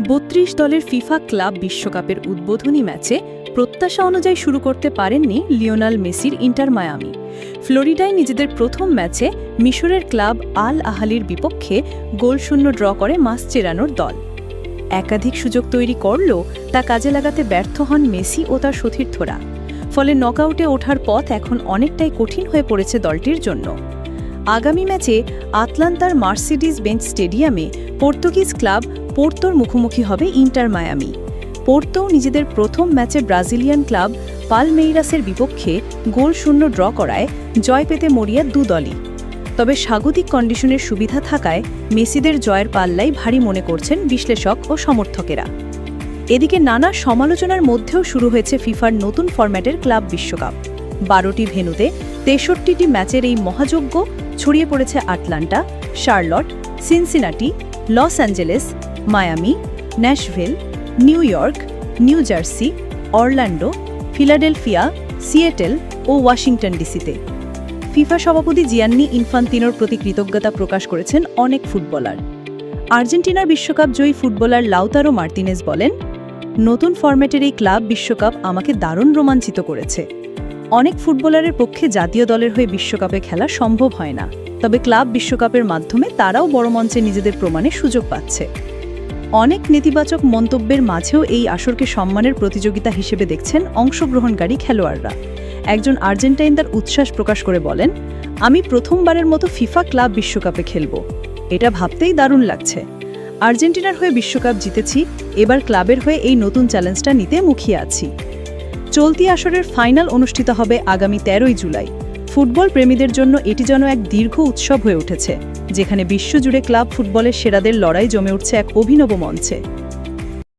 বত্রিশ দলের FIFA club বিশ্বকাপের উদ্বোধনী ম্যাচে প্রত্যাশা অনুযায়ী শুরু করতে পারেননি লিওনাল মেসির ইন্টার মায়ামি। ফ্লোরিডায় নিজেদের প্রথম ম্যাচে মিশরের ক্লাব আল আহালির বিপক্ষে গোলশূন্য ড্র করে মাস চেরানোর দল। একাধিক সুযোগ তৈরি করলেও তা কাজে লাগাতে ব্যর্থ হন মেসি ও তার সতীর্থরা। ফলে নকআউটে ওঠার পথ এখন অনেকটাই কঠিন হয়ে পড়েছে দলটির জন্য। আগামী ম্যাচে আটলান্টার মার্সিডিজ বেঞ্চ স্টেডিয়ামে পর্তুগিজ ক্লাব পোর্তোর মুখোমুখি হবে ইন্টার মায়ামি। পোর্তো নিজেদের প্রথম ম্যাচে ব্রাজিলিয়ান ক্লাব পালমেইরাসের বিপক্ষে গোল শূন্য ড্র করায় জয় পেতে মরিয়া দু দলই। তবে স্বাগতিক কন্ডিশনের সুবিধা থাকায় মেসিদের জয়ের পাল্লাই ভারী মনে করছেন বিশ্লেষক ও সমর্থকেরা। এদিকে নানা সমালোচনার মধ্যেও শুরু হয়েছে ফিফার নতুন ফরম্যাটের ক্লাব বিশ্বকাপ। বারোটি ভেন্যুতে তেষট্টিটি ম্যাচের এই মহাযজ্ঞ ছড়িয়ে পড়েছে Atlanta, Charlotte, Cincinnati, Los Angeles, Miami, Nashville, New York, New Jersey, Orlando, Philadelphia, Seattle ও ওয়াশিংটন ডিসিতে। ফিফা সভাপতি জিয়ান্নি ইনফান্তিনোর প্রতি কৃতজ্ঞতা প্রকাশ করেছেন অনেক ফুটবলার। আর্জেন্টিনার বিশ্বকাপ জয়ী ফুটবলার লাউতারো মার্তিনেজ বলেন, নতুন ফরম্যাটের এই ক্লাব বিশ্বকাপ আমাকে দারুণ রোমাঞ্চিত করেছে। অনেক ফুটবলারের পক্ষে জাতীয় দলের হয়ে বিশ্বকাপে খেলা সম্ভব হয় না। তবে ক্লাব বিশ্বকাপের মাধ্যমে তারাও বড় মঞ্চে নিজেদের প্রমাণের সুযোগ পাচ্ছে। অনেক নেতিবাচক মন্তব্যের মাঝেও এই আসরকে সম্মানের প্রতিযোগিতা হিসেবে দেখছেন অংশগ্রহণকারী খেলোয়াড়রা। একজন আর্জেন্টাইন তার উচ্ছ্বাস প্রকাশ করে বলেন, আমি প্রথমবারের মতো ফিফা ক্লাব বিশ্বকাপে খেলব। এটা ভাবতেই দারুণ লাগছে। আর্জেন্টিনার হয়ে বিশ্বকাপ জিতেছি, এবার ক্লাবের হয়ে এই নতুন চ্যালেঞ্জটা নিতে মুখিয়ে আছি। চলতি আসরের ফাইনাল অনুষ্ঠিত হবে আগামী তেরোই জুলাই। ফুটবল প্রেমীদের জন্য এটি যেন এক দীর্ঘ উৎসব হয়ে উঠেছে, যেখানে বিশ্বজুড়ে ক্লাব ফুটবলের সেরাদের লড়াই জমে উঠছে এক অভিনব মঞ্চে।